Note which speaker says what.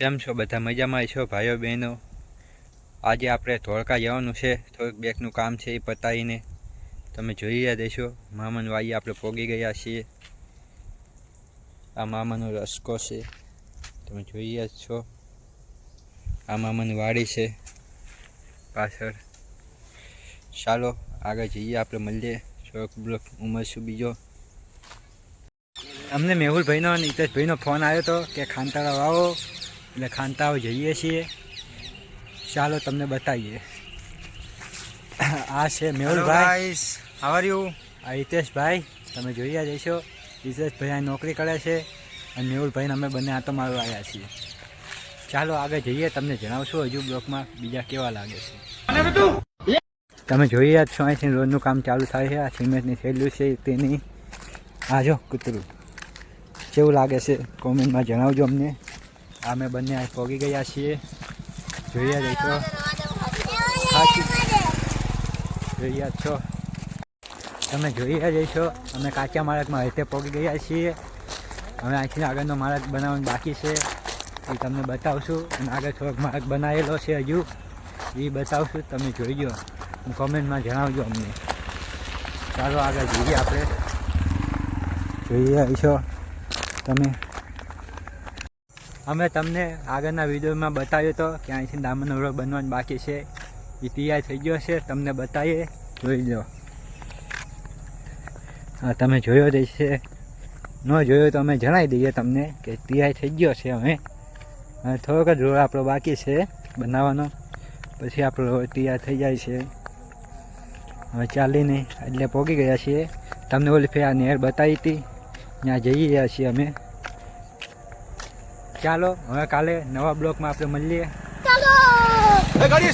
Speaker 1: કેમ છો? બધા મજામાં છો ભાઈઓ, બહેનો? આજે આપણે ધોળકા જવાનું છે. થોડુંક બેકનું કામ છે એ પતાવીને તમે જોઈ રહ્યા દેશો. મામાની વાડી આપણે પોગી ગયા છીએ. આ મામાનો રસકો છે. તમે જોઈ રહ્યા છો. આ મામાની વાડી છે. પાછળ. ચાલો, આગળ જઈએ આપણે મળીએ. થોડોક બ્લોક ઉમરશું બીજો. અમને મેહુલભાઈનો અને હિતેશભાઈનો ફોન આવ્યો હતો કે ખાનતાળા આવો એટલે ખાનતાઓ જઈએ છીએ. ચાલો તમને બતાવીએ. આ છે મેહુલભાઈ.
Speaker 2: આવર્યું આર યુ
Speaker 1: આ હિતેશભાઈ તમે જોઈ જઈશો હિતેશભાઈ અહીં નોકરી કરે છે અને મેહુલભાઈને અમે બંને આટો મારવા આવ્યા છીએ. ચાલો આગળ જઈએ. તમને જણાવશું હજુ બ્લોકમાં બીજા કેવા લાગે છે. તમે જોઈ રહ્યા છો અહીંથી રોજનું કામ ચાલુ થાય છે. આ સિમેન્ટની થયેલું છે તેની. આ જો કૂતરું. કેવું લાગે છે? કોમેન્ટમાં જણાવજો અમને. આ અમે બંને પોગી ગયા છીએ. જોઈએ જઈ જઈશો સાચી જોઈ છો. તમે જોઈએ જઈશો અમે કાચા માળકમાં હેઠે પહોંચી ગયા છીએ. હવે અહીંથી આગળનો માળક બનાવવાનું બાકી છે. એ તમને બતાવશું. અને આગળ થોડોક માળક બનાવેલો છે હજુ. એ બતાવશું. તમે જોઈજો હું કોમેન્ટમાં જણાવજો અમને. ચાલો આગળ જોઈએ આપણે. જોઈએ છો. તમે અમે તમને આગળના વિડીયોમાં બતાવ્યો હતો કે અહીંથી દામણ રોડ બનવાનું બાકી છે એ તૈયાર થઈ ગયો છે. તમને બતાવીએ. જોઈ લો. હા, તમે જોયો જ છે ન જોયો તો અમે જણાવી દઈએ તમને કે તૈયાર થઈ ગયો છે અમે. હવે થોડોક જ રોડ આપણો બાકી છે બનાવવાનો. પછી આપણો રોડ તૈયાર થઈ જાય છે. હવે ચાલીને એટલે પહોંચી ગયા છીએ. તમને ઓલી ફેર આ નહેર બતાવી હતી. ત્યાં જઈ રહ્યા છીએ અમે. ચાલો હવે કાલે નવા બ્લોકમાં આપણે મળીએ.
Speaker 2: ગાડી